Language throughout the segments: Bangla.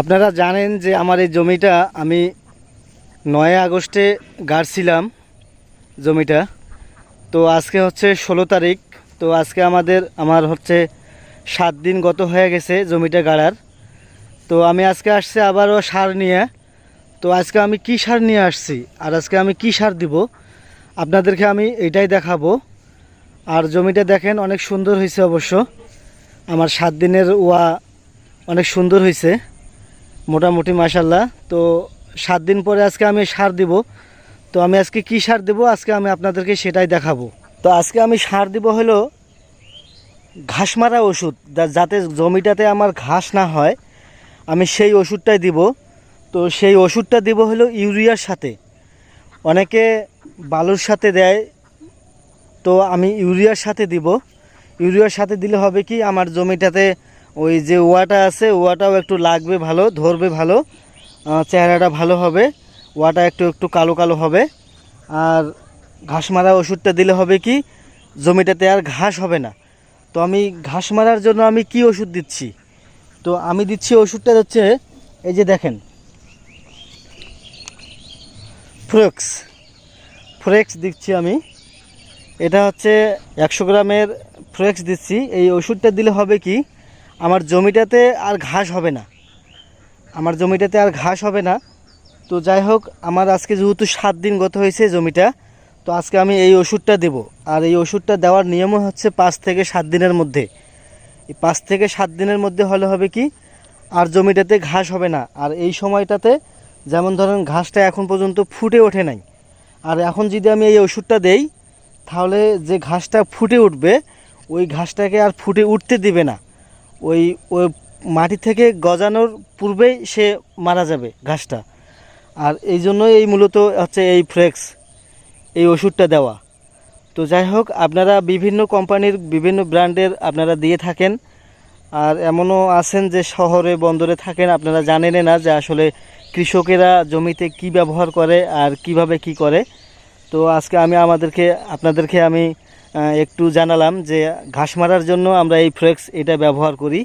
আপনারা জানেন যে আমার এই জমিটা আমি নয় আগস্টে গাড়ছিলাম জমিটা। তো আজকে হচ্ছে ষোলো তারিখ। তো আজকে আমাদের, আমার হচ্ছে সাত দিন গত হয়ে গেছে জমিটা গাড়ার। তো আমি আজকে আসছি আবারও সার নিয়ে। তো আজকে আমি কি সার নিয়ে আসছি আর আজকে আমি কি সার দিব, আপনাদেরকে আমি এটাই দেখাবো। আর জমিটা দেখেন অনেক সুন্দর হয়েছে অবশ্য। আমার সাত দিনের ওয়া অনেক সুন্দর হয়েছে। মোটামুটি মাসাল্লাহ তো সাত দিন পরে আজকে আমি সার দিব। তো আমি আজকে কি সার দেব? আজকে আমি আপনাদেরকে সেটাই দেখাবো। তো আজকে আমি সার দিব হলো ঘাস মারা ওষুধ। যাতে জমিটাতে আমার ঘাস না হয়, আমি সেই ওষুধটাই দিব। তো সেই ওষুধটা দিব হলো ইউরিয়ার সাথে। অনেকে বালুর সাথে দেয়। তো আমি ইউরিয়ার সাথে দিব। ইউরিয়ার সাথে দিলে হবে কি? আমার জমিটাতে ওই যে ওয়াটা আছে, ওয়াটাও একটু লাগবে ভালো, ধরবে ভালো। চেহারাটা ভালো হবে, ওয়াটা একটু একটু কালো কালো হবে। আর ঘাস মারা ওষুধটা দিলে হবে কি, জমিটাতে আর ঘাস হবে না। তো আমি ঘাস মারার জন্য আমি কি ওষুধ দিচ্ছি? তো আমি দিচ্ছি ওষুধটা হচ্ছে, এই যে দেখেন। ফ্রেক্স। ফ্রেক্স দিচ্ছি আমি। এটা হচ্ছে একশো গ্রামের ফ্রেক্স দিচ্ছি। এই ওষুধটা দিলে হবে কি আমার জমিটাতে আর ঘাস হবে না। আমার জমিটাতে আর ঘাস হবে না। তো যাই হোক, আমার আজকে যেহেতু সাত দিন গত হয়েছে জমিটা, তো আজকে আমি এই ওষুধটা দেব। আর এই ওষুধটা দেওয়ার নিয়মও হচ্ছে পাঁচ থেকে সাত দিনের মধ্যে। এই পাঁচ থেকে সাত দিনের মধ্যে হলে হবে কি, আর জমিটাতে ঘাস হবে না। আর এই সময়টাতে যেমন ধরেন ঘাসটা এখন পর্যন্ত ফুটে ওঠে নাই। আর এখন যদি আমি এই ওষুধটা দেই, তাহলে যে ঘাসটা ফুটে উঠবে, ওই ঘাসটাকে আর ফুটে উঠতে দিবে না। ওই ওই মাটি থেকে গজানোর পূর্বেই সে মারা যাবে ঘাসটা। আর এই জন্যই এই মূলত হচ্ছে এই ফ্লেক্স, এই ওষুধটা দেওয়া। তো যাই হোক, আপনারা বিভিন্ন কোম্পানির বিভিন্ন ব্র্যান্ডের আপনারা দিয়ে থাকেন। আর এমনও আছেন যে শহরে, বন্দরে থাকেন, আপনারা জানেনই না যে আসলে কৃষকেরা জমিতে কি ব্যবহার করে আর কীভাবে কি করে। তো আজকে আমি আমাদেরকে, আপনাদেরকে আমি একটু জানালাম যে ঘাস মারার জন্য আমরা এই ফ্লেক্স এটা ব্যবহার করি।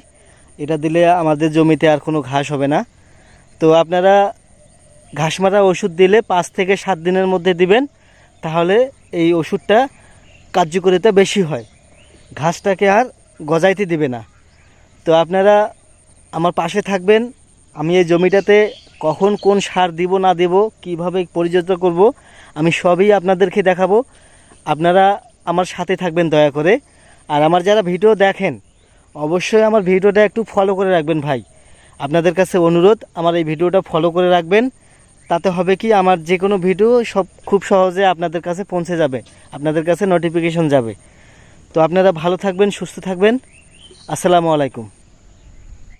এটা দিলে আমাদের জমিতে আর কোনো ঘাস হবে না। তো আপনারা ঘাস মারা ওষুধ দিলে পাঁচ থেকে সাত দিনের মধ্যে দিবেন, তাহলে এই ওষুধটা কার্যকারিতা বেশি হয়। ঘাসটাকে আর গজাইতে দিবে না। তো আপনারা আমার পাশে থাকবেন, আমি এই জমিটাতে কখন কোন সার দিব না দেব, কীভাবে পরিচর্যা করব, আমি সবই আপনাদেরকে দেখাবো। আপনারা আমার সাথে থাকবেন দয়া করে। আর আমার যারা ভিডিও দেখেন, অবশ্যই আমার ভিডিওটা একটু ফলো করে রাখবেন ভাই। আপনাদের কাছে অনুরোধ, আমার এই ভিডিওটা ফলো করে রাখবেন। তাতে হবে কি, আমার যে কোনো ভিডিও সব খুব সহজে আপনাদের কাছে পৌঁছে যাবে, আপনাদের কাছে নোটিফিকেশন যাবে। তো আপনারা ভালো থাকবেন, সুস্থ থাকবেন। আসসালামু আলাইকুম।